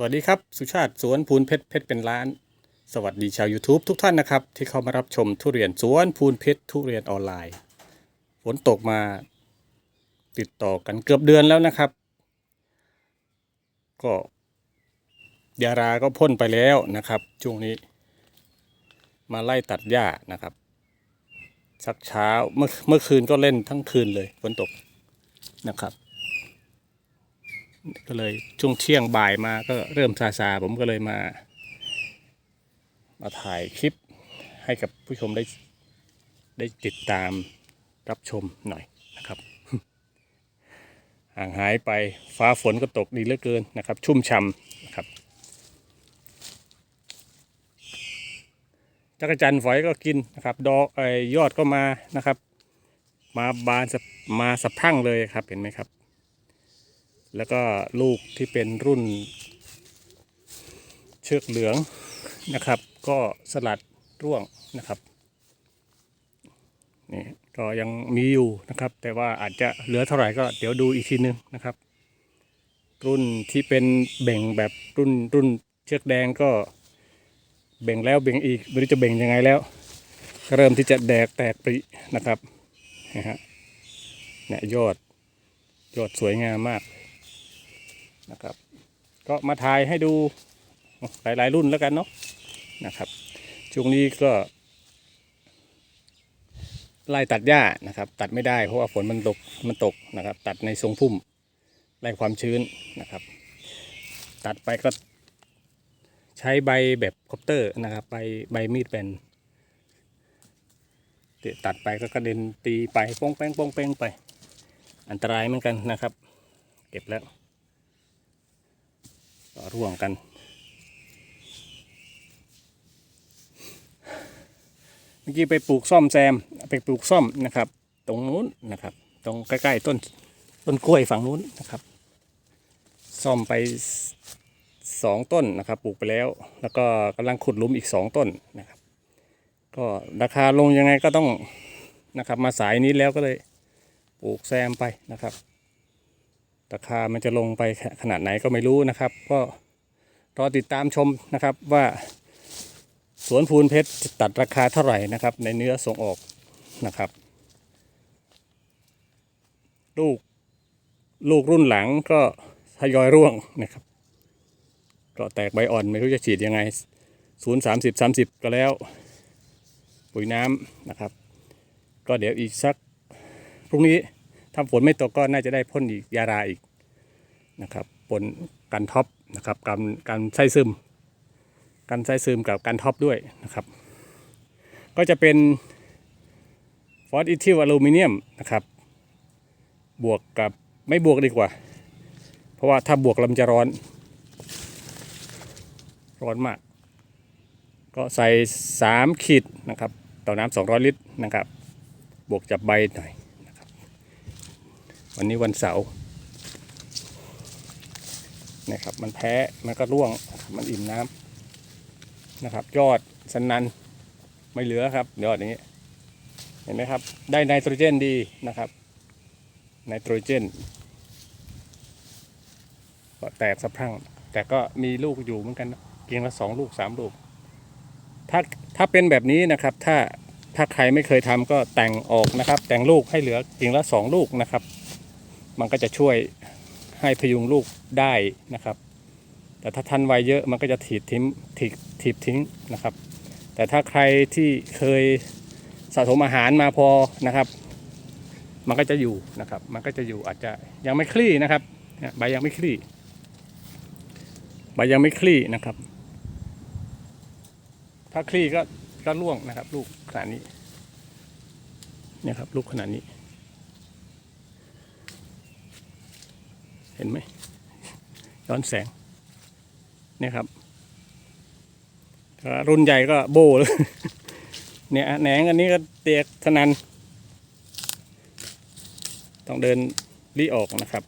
สวัสดีครับ สุชาติสวนพูนเพชรเพชรเป็นล้าน สวัสดีชาว YouTube ทุกท่านนะครับ ที่เข้ามารับชมทุเรียนสวนพูนเพชรทุเรียนออนไลน์ฝนตกมาติดต่อกันเกือบเดือนแล้วนะครับ ก็ยาราก็พ่นไปแล้วนะครับช่วงนี้ มาไล่ตัดหญ้านะครับ สักเช้าเมื่อเมื่อคืนก็เล่นทั้งคืนเลยฝนตกนะครับ ก็เลยช่วงเที่ยงบ่ายมาก็เริ่มซาซาผมก็เลยมา มาถ่ายคลิปให้กับผู้ชมได้ได้ติดตามรับชมหน่อยนะครับห่างหายไปฟ้าฝนก็ตกดีเหลือเกินนะครับ ชุ่มช่ำนะครับจักรจันทร์ฝอยก็กินนะครับ ดอกไอยอดก็มานะครับ มาบานมาสะพั่งเลยครับเห็นไหมครับ แล้วก็ลูกที่เป็นรุ่น เชือกเหลืองนะครับ ก็สลัดร่วงนะครับนี่ก็ยังมีอยู่นะครับ แต่ว่าอาจจะเหลือเท่าไหร่ก็เดี๋ยวดูอีกทีนึงนะครับ รุ่นที่เป็นเบ่งแบบรุ่นรุ่นเชือกแดงก็เบ่งแล้วเบ่งอีกไม่รู้จะเบ่งยังไงแล้ว ก็เริ่มที่จะแดกแตกปรินะครับนะฮะเนี่ยยอดยอดสวยงามมาก นะครับ ก็มาถ่ายให้ดูหลายๆรุ่นแล้วกันเนาะนะครับช่วงนี้ก็ไล่ตัดหญ้านะครับ ตัดไม่ได้เพราะว่าฝนมันตกมันตกนะครับ ตัดในทรงพุ่มไล่ความชื้นนะครับ ตัดไปก็ใช้ใบแบบคอปเตอร์นะครับใบใบมีดเป็นตัดไปก็กระเด็นตีไปโป้งแป้งโป้งแป้งไป อันตรายเหมือนกันนะครับ เก็บแล้ว ร่วงกัน เมื่อกี้ไปปลูกซ่อมแซมไปปลูกซ่อมนะครับ ตรงนู้นนะครับ ตรงใกล้ๆต้นต้นกล้วยฝั่งนู้นนะครับ ซ่อมไปสองต้นนะครับปลูกไปแล้ว แล้วก็กำลังขุดลุมอีกสองต้นนะครับ ก็ราคาลงยังไงก็ต้องนะครับ มาสายนี้แล้วก็เลยปลูกแซมไปนะครับ ราคามันจะลงไปขนาดไหนก็ไม่รู้นะครับ ก็รอติดตามชมนะครับว่า สวนพูนเพชรจะตัดราคาเท่าไหร่นะครับ ในเนื้อส่งออกนะครับ ลูกลูกรุ่นหลังก็ทยอยร่วงนะครับก็แตกใบอ่อนไม่รู้จะฉีดยังไงศูนย์สามสิบสามสิบก็แล้ว ปุ๋ยน้ำนะครับ ก็เดี๋ยวอีกสักพรุ่งนี้ ถ้าฝนไม่ตกก็น่าจะได้พ่นอีกยาราอีกนะครับปนกันท็อปนะครับการการไส้ซึมการไส้ซึมกับการท็อปด้วยนะครับ ก็จะเป็นฟอสอิทิลอลูมิเนียมนะครับ บวกกับไม่บวกดีกว่า เพราะว่าถ้าบวกแล้วมันจะร้อน ร้อนมาก ก็ใส่ 3 ขีดนะครับ ต่อน้ำ200 ลิตรนะครับ บวกจับใบหน่อย วันนี้วันเสาร์นะครับ มันแพ้มันก็ร่วงมันอิ่มน้ำนะครับ ยอดสันนันไม่เหลือครับยอดอย่างนี้ เห็นไหมครับ ได้ไนโตรเจนดีนะครับไนโตรเจนก็แตกสะพรั่ง แต่ก็มีลูกอยู่เหมือนกันเกียงละสองลูกสามลูก ถ้าถ้าเป็นแบบนี้นะครับ ถ้าถ้าใครไม่เคยทำก็แต่งออกนะครับ แต่งลูกให้เหลือเกียงละสองลูกนะครับ มันก็จะช่วยให้พยุงลูกได้นะครับ แต่ถ้าทันไวเยอะมันก็จะถีบทิ้งถีบถีบทิ้งนะครับ แต่ถ้าใครที่เคยสะสมอาหารมาพอนะครับ มันก็จะอยู่นะครับ มันก็จะอยู่อาจจะยังไม่คลี่นะครับเนี่ยใบยังไม่คลี่ใบยังไม่คลี่นะครับ ถ้าคลี่ก็ก็ร่วงนะครับ ลูกขนาดนี้นี่ยครับ ลูกขนาดนี้ เห็นไหมย้อนแสงเนี่ยครับรุ่นใหญ่ก็โบเลยเนี่ยแหนงอันนี้ก็เตียกทนัน ต้องเดินรีออกนะครับ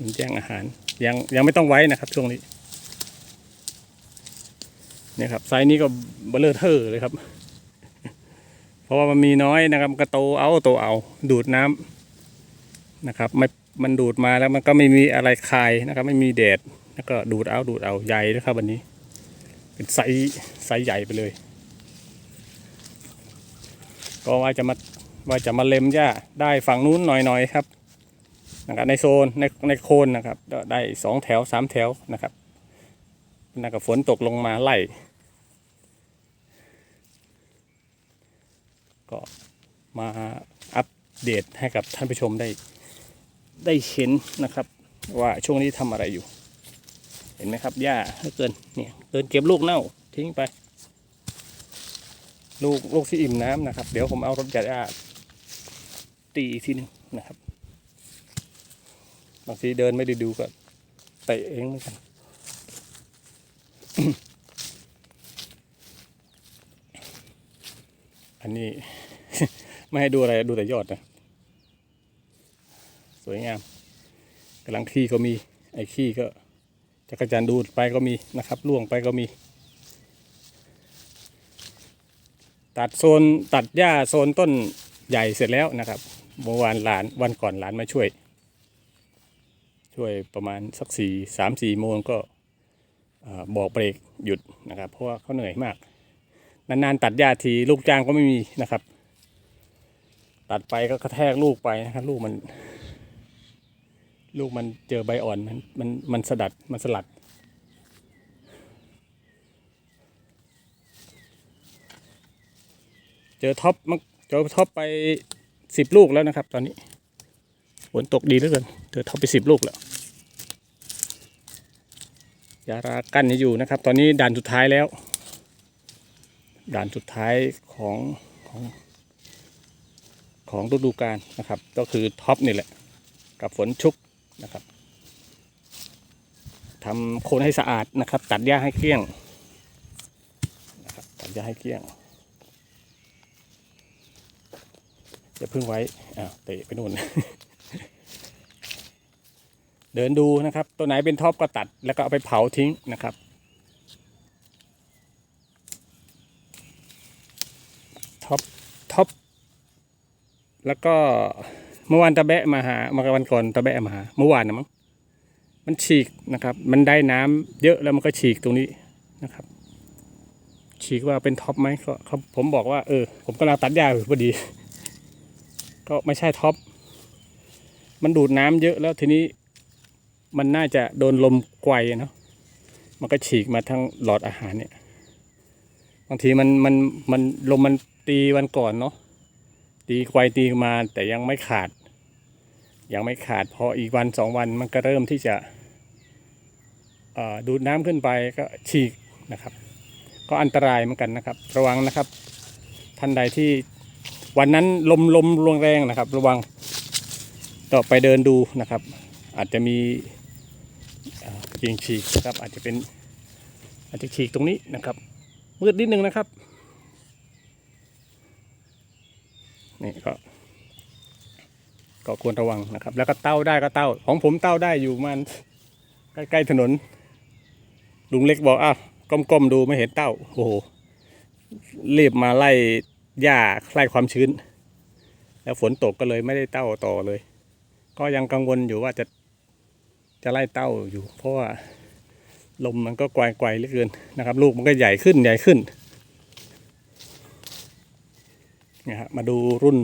มันแจ้งอาหาร ยังยังไม่ต้องไว้นะครับช่วงนี้เนี่ยครับไซส์นี้ก็เบลเลอร์เทอร์เลยครับ เพราะว่ามันมีน้อยนะครับก็โตเอาโตเอาดูดน้ำนะครับ ไม่ มันดูดมาแล้วมันก็ไม่มีอะไรคายนะครับ ไม่มีแดดแล้วก็ดูดเอาดูดเอาใหญ่นะครับวันนี้ เป็นไซส์ไซส์ใหญ่ไปเลย ก็ว่าจะมาว่าจะมาเล็มหญ้าได้ฝั่งนู้นหน่อยๆครับนะครับในโซนในในโคนนะครับ ได้สองแถวสามแถวนะครับนั่นก็ฝนตกลงมาไล่ก็มาอัปเดตให้กับท่านผู้ชมได้ ได้เห็นนะครับ ว่าช่วงนี้ทำอะไรอยู่ เห็นไหมครับหญ้าถ้าเกินเนี่ยเกินเก็บลูกเน่าทิ้งไป ลูกลูกที่อิ่มน้ำนะครับ เดี๋ยวผมเอารถจักรยานตีอีกทีหนึงนะครับบางทีเดินไม่ได้ดูก็เตะเองเหมือนกันอันนี้ ไม่ให้ดูอะไรดูแต่ยอดนะ วยงามกำลังขี้ก็มีไอ้ขี้ก็จักรจันดูดไปก็มีนะครับล่วงไปก็มี ตัดโซนตัดหญ้าโซนต้นใหญ่เสร็จแล้วนะครับเมื่อวานหลานวันก่อนหลานมาช่วย ช่วยประมาณสักสี่สามสี่โมงก็บอกเบรกหยุดนะครับ เพราะว่าเขาเหนื่อยมาก นานๆ ตัดหญ้าทีลูกจ้างก็ไม่มีนะครับ ตัดไปก็กระแทกลูกไปนะครับ ลูกมัน ลูกมันเจอใบอ่อนมันมันมันสดัดมันสลัด เจอท็อปมันเจอท็อปไปสิบลูกแล้วนะครับ ตอนนี้ฝนตกดีเหลือเกินเจอท็อปไปสิบลูกแล้วยารากั้นให้อยู่นะครับ ตอนนี้ด่านสุดท้ายแล้ว ด่านสุดท้ายของของของฤดูกาลนะครับ ก็คือท็อปนี่แหละ กับฝนชุก นะครับทำโคนให้สะอาดนะครับ ตัดหญ้าให้เกลี้ยงนะครับตัดหญ้าให้เกลี้ยงอย่าพึ่งไว้อ้าวเตะไปนู่น เดินดูนะครับ ตัวไหนเป็นท็อปก็ตัดแล้วก็เอาไปเผาทิ้งนะครับท็อปท็อปแล้วก็ เมื่อวานตะแบะมาหาเมื่อวันก่อนตะแบะมาหา เมื่อวานนะมั้งมันฉีกนะครับ มันได้น้ำเยอะแล้วมันก็ฉีกตรงนี้นะครับ ฉีกว่าเป็นท็อปไหมก็เขาผมบอกว่าเออผมกำลังตัดหญ้าอยู่พอดี ก็ไม่ใช่ท็อปมันดูดน้ำเยอะแล้วทีนี้มันน่าจะโดนลมไกวเนาะมันก็ฉีกมาทั้งหลอดอาหารเนี่ยบางทีมันมันมันลมมันตีวันก่อนเนาะตีไกวตีมาแต่ยังไม่ขาด ยังไม่ขาดพออีกวันสองวันมันก็เริ่มที่จะดูดน้ำขึ้นไปก็ฉีกนะครับ ก็อันตรายเหมือนกันนะครับ ระวังนะครับ ท่านใดที่วันนั้นลมลมรวงแรงนะครับ ระวังต่อไปเดินดูนะครับ อาจจะมีกิ่งฉีกนะครับ อาจจะเป็นอาจจะฉีกตรงนี้นะครับมืดนิดนึงนะครับนี่ก็ ก็ควรระวังนะครับ แล้วก็เต้าได้ก็เต้า ของผมเต้าได้อยู่มันใกล้ๆถนน ลุงเล็กบอกอ้าวก้มๆดูไม่เห็นเต้าโอ้โหรีบมาไล่หญ้าไล่ความชื้น แล้วฝนตกก็เลยไม่ได้เต้าต่อเลย ก็ยังกังวลอยู่ว่าจะจะไล่เต้าอยู่ เพราะว่าลมมันก็ไกวๆเหลือเกินนะครับ ลูกมันก็ใหญ่ขึ้นใหญ่ขึ้นเนี่ยฮะมาดูรุ่น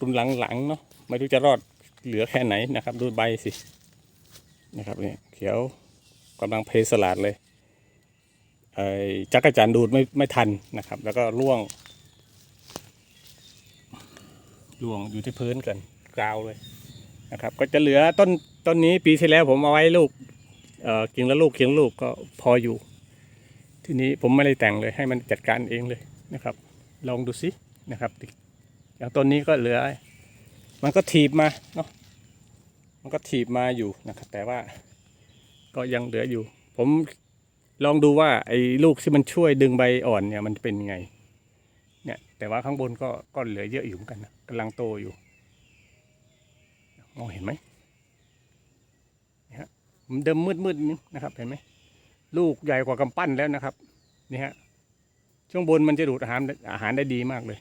รุ่นหลังๆเนาะไม่รู้จะรอดเหลือแค่ไหนนะครับ ดูใบสินะครับเนี่ยเขียวกำลังเพสลาดเลยไอ้จักรจันดูดไม่ไม่ทันนะครับ แล้วก็ร่วงร่วงอยู่ที่พื้นกันกราวเลยนะครับ ก็จะเหลือต้นต้นนี้ปีที่แล้วผมเอาไว้ลูกเอ่อกิ่งละลูกกิ่งลูกก็พออยู่ ทีนี้ผมไม่ได้แต่งเลยให้มันจัดการเองเลยนะครับ ลองดูสินะครับ อย่างต้นนี้ก็เหลือ มันก็ถีบมาเนาะมันก็ถีบมาอยู่นะครับ แต่ว่าก็ยังเหลืออยู่ ผมลองดูว่าไอ้ลูกที่มันช่วยดึงใบอ่อนเนี่ยมันเป็นยังไง เนี่ยแต่ว่าข้างบนก็ก็เหลือเยอะอยู่เหมือนกันนะกำลังโตอยู่มองเห็นไหมนี่ฮะมันเดิมมืดมืดๆนิดนะครับเห็นไหมลูกใหญ่กว่ากำปั้นแล้วนะครับนี่ฮะช่วงบนมันจะดูดอาหารอาหารได้ดีมากเลย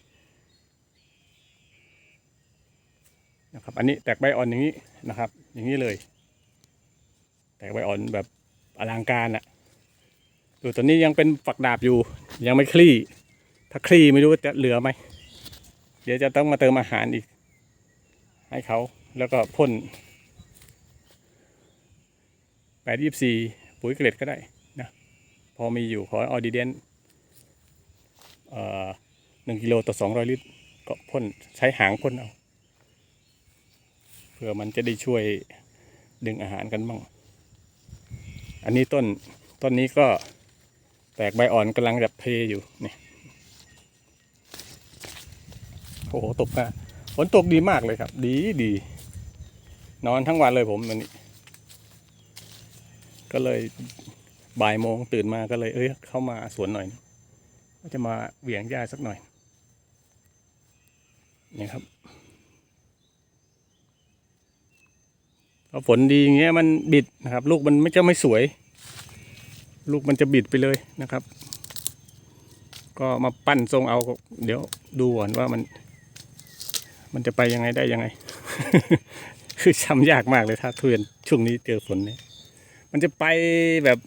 นะครับ อันนี้แตกใบอ่อนอย่างนี้นะครับ อย่างนี้เลย แตกใบอ่อนแบบอลังการอะดูตอนนี้ยังเป็นฝักดาบอยู่ ยังไม่คลี่ ถ้าคลี่ไม่รู้จะเหลือไหมเดี๋ยวจะต้องมาเติมอาหารอีก ให้เขาแล้วก็พ่นแปดยี่สี่ปุ๋ยเกล็ดก็ได้นะพอมีอยู่ขอออดิเดนหนึ่งกิโลต่อสองร้อยลิตรก็พ่นใช้หางพ่นเอา เพื่อมันจะได้ช่วยดึงอาหารกันบ้าง อันนี้ต้นต้นนี้ก็แตกใบอ่อนกำลังจะเพอยู่นี่โอ้โหตกมาฝนตกดีมากเลยครับ ดีดี นอนทั้งวันเลยผมวันนี้ ก็เลยบ่ายโมงตื่นมาก็เลย เอ้ยเข้ามาสวนหน่อยก็จะมาเหวี่ยงหญ้าสักหน่อยนี่ครับ พอฝนดีอย่างเงี้ยมันบิดนะครับ ลูกมันไม่จะไม่สวย ลูกมันจะบิดไปเลยนะครับ ก็มาปั้นทรงเอาเดี๋ยวดูก่อนว่ามัน มันจะไปยังไงได้ยังไง คือทำยากมากเลยถ้าทุเรียนช่วงนี้เจอฝนเนี่ยมันจะไปแบบ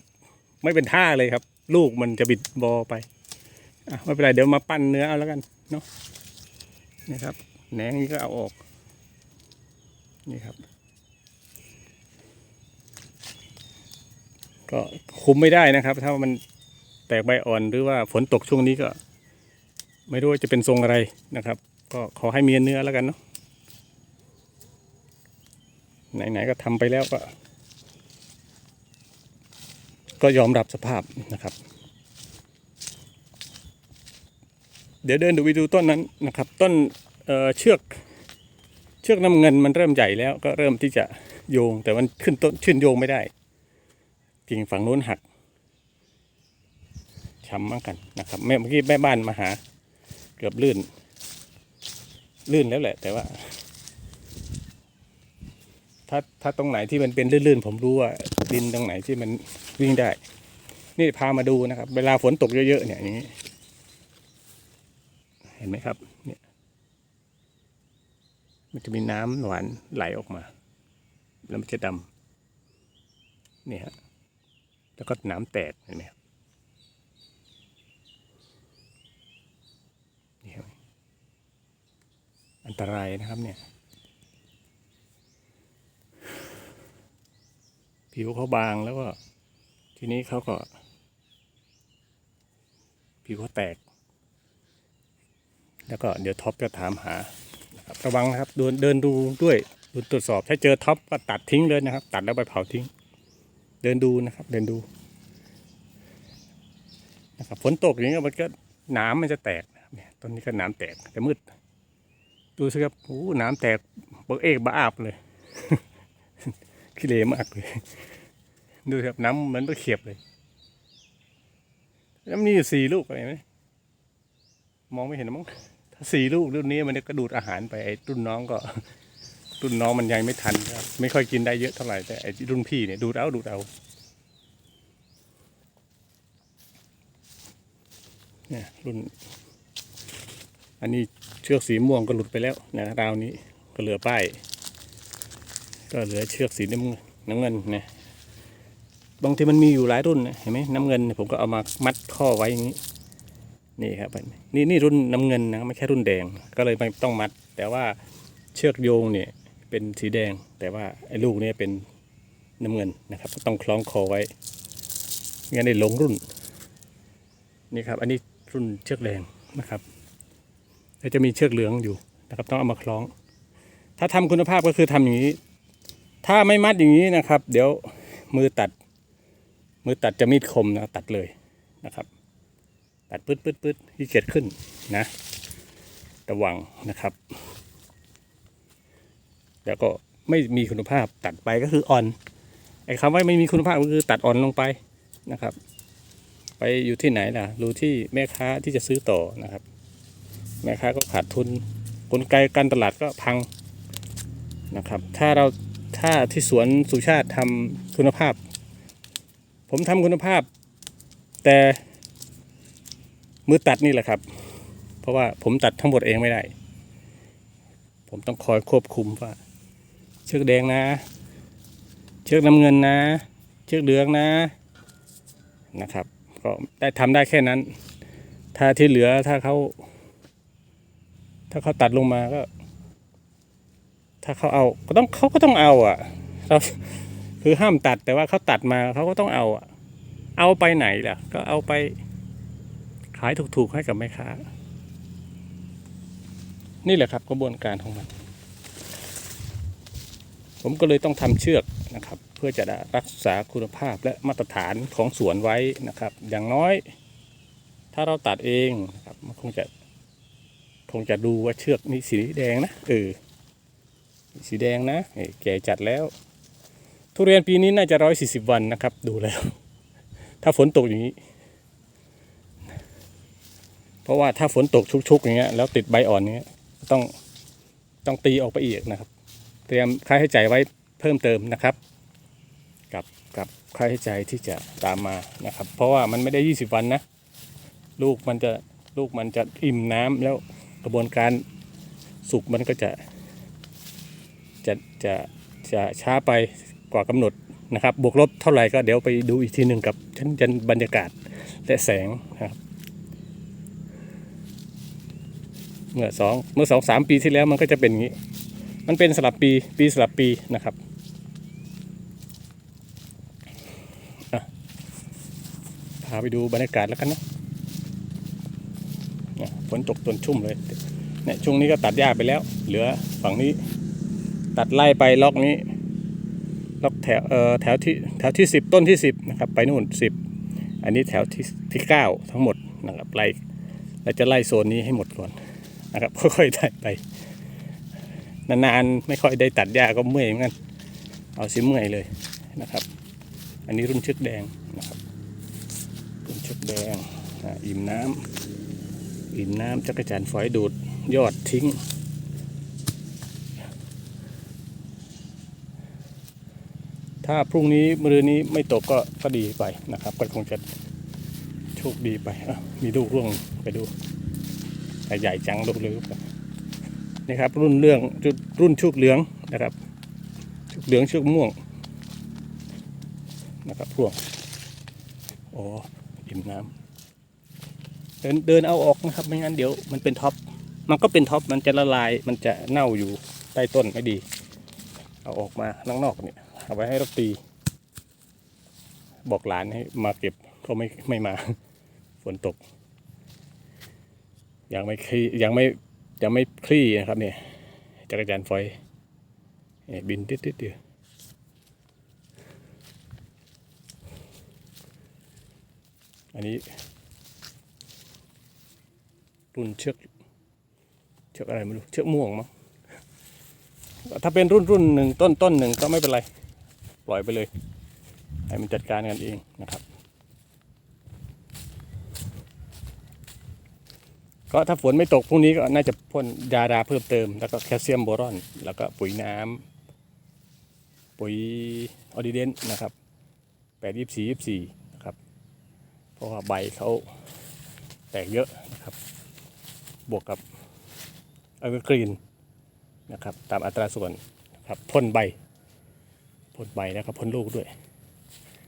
ไม่เป็นท่าเลยครับ ลูกมันจะบิดบอไปอะไม่เป็นไรเดี๋ยวมาปั้นเนื้อเอาแล้วกันเนาะนี่ครับแหนงนี้ก็เอาออก นี่ครับ ก็คุมไม่ได้นะครับ ถ้ามันแตกใบอ่อนหรือว่าฝนตกช่วงนี้ก็ ไม่รู้จะเป็นทรงอะไรนะครับ ก็ขอให้มีเนื้อแล้วกันเนาะไหนๆก็ทำไปแล้วก็ ก็ยอมรับสภาพนะครับ เดี๋ยวเดินดูไปดูต้นนั้นนะครับ ต้นเเชือกเชือกน้ำเงินมันเริ่มใหญ่แล้วก็เริ่มที่จะโยงแต่มันขึ้นต้นขึ้นโยงไม่ได้ กิ่งฝั่งนู้นหักช้ำมากกันนะครับแม่เมื่อกี้แม่บ้านมาหา เกือบลื่น ลื่นแล้วแหละ แต่ว่า ถ้าถ้าตรงไหนที่มันเป็นลื่นๆผมรู้ว่า ดินตรงไหนที่มันวิ่งได้ นี่พามาดูนะครับ เวลาฝนตกเยอะๆเนี่ยอย่างนี้ เห็นไหมครับ เนี่ย มันจะมีน้ำหวานไหลออกมา แล้วมันจะดำเนี่ยฮะ แล้วก็หน้ำแตกเห็นไหมครับนี่ครับอันตรายนะครับเนี่ย ผิวเขาบางแล้วก็ ทีนี้เขาก็ ผิวเขาแตก แล้วก็เดี๋ยวท็อปจะถามหาระวังนะครับเดินเดินดูด้วยดูตรวจสอบถ้าเจอท็อปก็ตัดทิ้งเลยนะครับ ตัดแล้วไปเผาทิ้ง เดินดูนะครับ เดินดูนะครับฝนตกอย่างเงี้ยมันก็หน้ำมันจะแตกเนี่ยต้นนี้ก็หน้ำแตกแต่มืด ดูสิครับโอ้หน้ำแตกเบิกเอกบ้าอาบเลยขี้เหร่มากเลย ดูครับน้ำเหมือนตะเขียบเลยแล้วมีอยู่สี่ลูกอะไรไหมมองไม่เห็นมั้งถ้าสี่ลูกรุ่นนี้มันก็ดูดอาหารไปไอ้รุ่นน้องก็ รุ่นน้องมันยังไม่ทันครับไม่ค่อยกินได้เยอะเท่าไหร่แต่ไอ้รุ่นพี่เนี่ยดูดเอาดูดเอาเนี่ยรุ่น อันนี้เชือกสีม่วงก็หลุดไปแล้วนะราวนี้ก็เหลือป้ายก็เหลือเชือกสีน้ำน้ำเงินนะบางทีมันมีอยู่หลายรุ่นนะเห็นไหมน้ำเงิน ผมก็เอามามัดข้อไว้อย่างนี้ นี่ครับนี่นี่รุ่นน้ำเงินนะไม่ใช่รุ่นแดงก็เลยไม่ต้องมัด แต่ว่าเชือกโยงเนี่ย เป็นสีแดง แต่ว่าไอ้ลูกนี่ยเป็นน้ำเงินนะครับ ต้องคล้องคอไว่งั้นได้หลงรุ่น นี่ครับ อันนี้รุ่นเชือกแดงนะครับแล้วจะมีเชือกเหลืองอยู่นะครับ ต้องเอามาคล้อง ถ้าทำคุณภาพก็คือทำอย่างนี้ ถ้าไม่มัดอย่างนี้นะครับ เดี๋ยวมือตัด มือตัดจะมีดคมนะตัดเลยนะครับ ตัดปื๊ดปื๊ดปื๊ดที่เกียจขึ้นนะ ระวังนะครับ แล้วก็ไม่มีคุณภาพตัดไปก็คืออ่อนไอ้คำว่าไม่มีคุณภาพก็คือตัดอ่อนลงไปนะครับ ไปอยู่ที่ไหนล่ะรู้ที่แม่ค้าที่จะซื้อต่อนะครับ แม่ค้าก็ขาดทุนกลไกการตลาดก็พังนะครับ ถ้าเราถ้าที่สวนสุชาติทำคุณภาพ ผมทำคุณภาพ แต่มือตัดนี่แหละครับ เพราะว่าผมตัดทั้งหมดเองไม่ได้ ผมต้องคอยควบคุมว่า เชือกแดงนะ เชือกน้ำเงินนะ เชือกเหลืองนะนะครับ ก็ได้ทำได้แค่นั้น ถ้าที่เหลือถ้าเขาถ้าเขาตัดลงมาก็ ถ้าเขาเอาก็ต้องเขาก็ต้องเอาอะเราคือห้ามตัดแต่ว่าเขาตัดมาเขาก็ต้องเอาอะ เอาไปไหนล่ะ ก็เอาไปขายถูกๆให้กับแม่ค้า นี่แหละครับกระบวนการของมัน ผมก็เลยต้องทำเชือกนะครับ เพื่อจะรักษาคุณภาพและมาตรฐานของสวนไว้นะครับ อย่างน้อย ถ้าเราตัดเองนะครับมันคงจะคงจะดูว่าเชือกนี่สีแดงนะเออสีแดงนะเอ้แก่จัดแล้ว ทุเรียนปีนี้น่าจะร้อยสี่สิบวันนะครับ ดูแล้ว ถ้าฝนตกอย่างนี้ เพราะว่าถ้าฝนตกชุกๆอย่างเงี้ยแล้วติดใบอ่อนเงี้ยต้องต้องตีออกไปอีกนะครับ เตรียมค่าใช้จ่ายไว้เพิ่มเติมนะครับ กับกับค่าใช้จ่ายที่จะตามมานะครับ เพราะว่ามันไม่ได้ 20 วันนะ ลูกมันจะลูกมันจะอิ่มน้ำแล้วกระบวนการสุกมันก็จะจะจะจะช้าไปกว่ากำหนดนะครับ บวกลบเท่าไหร่ก็เดี๋ยวไปดูอีกทีหนึ่งกับชั้นจันบรรยากาศและแสงนะครับ เมื่อสองเมื่อสองสามปีที่แล้วมันก็จะเป็นอย่างนี้ มันเป็นสลับปีปีสลับปีนะครับอะพาไปดูบรรยากาศแล้วกันนะเนี่ยฝนตกตนชุ่มเลยเนี่ยช่วงนี้ก็ตัดหญ้าไปแล้ว เหลือฝั่งนี้ ตัดไล่ไปล็อกนี้ล็อกแถวเอ่อแถวที่แถวที่สิบต้นที่สิบนะครับไปนู่นสิบอันนี้แถวที่ที่เก้าทั้งหมดนะครับไล่เราจะไล่โซนนี้ให้หมดก่อนนะครับค่อยๆได้ไป นานๆไม่ค่อยได้ตัดหญ้าก็เมื่อยเหมือนกันเอาสิเมื่อยเลยนะครับ อันนี้รุ่นชึกแดงนะครับ รุ่นชึกแดงอิ่มน้ำอิ่มน้ำจักรจันทร์ฝอยดูดยอดทิ้ง ถ้าพรุ่งนี้มรืนนี้ไม่ตกก็ก็ดีไปนะครับ ก็คงจะโชคดีไปมีลูกร่วงไปดูแต่ใหญ่จังลูกเลย รับนี่ครับ รุ่นเรื่องจุดรุ่นชุกเหลืองนะครับ ชุกเหลืองชุกม่วงนะครับพวกอ้อิ่มน้ำเดินเดินเอาออกนะครับไม่งั้นเดี๋ยวมันเป็นท็อปมันก็เป็นท็อปมันจะละลายมันจะเน่าอยู่ใต้ต้นไม่ดี เอาออกมาข้างนอกเนี่ยเอาไว้ให้รถตี บอกหลานให้มาเก็บก็ไม่ไม่มาฝนตก ยังไม่คลี่ยังไม่ ยังไม่คลี่นะครับเนี่ยจักรยานไฟเนี่ยบินติดติดๆเดียวอันนี้รุ่นเชือกเชือกอะไรไม่รู้เชือกม่วงมั้งถ้าเป็นรุ่นรุ่นหนึ่งต้นต้นหนึ่งก็ไม่เป็นไร ปล่อยไปเลย ให้มันจัดการกันเองนะครับ ก็ถ้าฝนไม่ตกพรุ่งนี้ก็น่าจะพ่นยาดาเพิ่มเติม แล้วก็แคลเซียมโบรอน แล้วก็ปุ๋ยน้ำปุ๋ยออดิเดนนะครับแปดยี่สี่ยี่สี่นะครับ เพราะว่าใบเขาแตกเยอะนะครับ บวกกับเอเวอร์กรีนนะครับ ตามอัตราส่วนนะครับพ่นใบพ่นใบแล้วก็พ่นลูกด้วย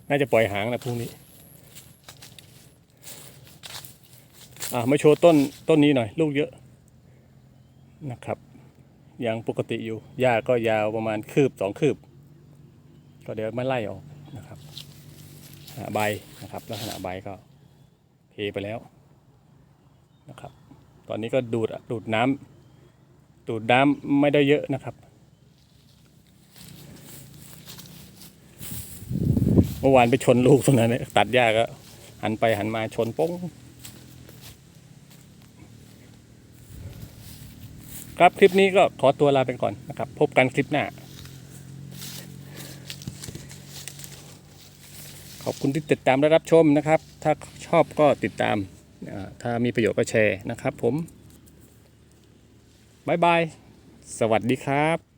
น่าจะปล่อยหางนะพรุ่งนี้ อ่ามาโชว์ต้นต้นนี้หน่อย ลูกเยอะนะครับ ยังปกติอยู่หญ้าก็ยาวประมาณคืบสองคืบ ก็เดี๋ยวมาไล่ออกนะครับใบนะครับลักษณะใบก็เทไปแล้วนะครับ ตอนนี้ก็ดูดดูดน้ำดูดน้ำไม่ได้เยอะนะครับเมื่อวานไปชนลูกตรงนั้นเนี่ยตัดหญ้าก็หันไปหันมาชนป้ง ครับคลิปนี้ก็ขอตัวลาไปก่อนนะครับ พบกันคลิปหน้า ขอบคุณที่ติดตามและรับชมนะครับ ถ้าชอบก็ติดตาม ถ้ามีประโยชน์ก็แชร์นะครับผมบ๊ายบาย สวัสดีครับ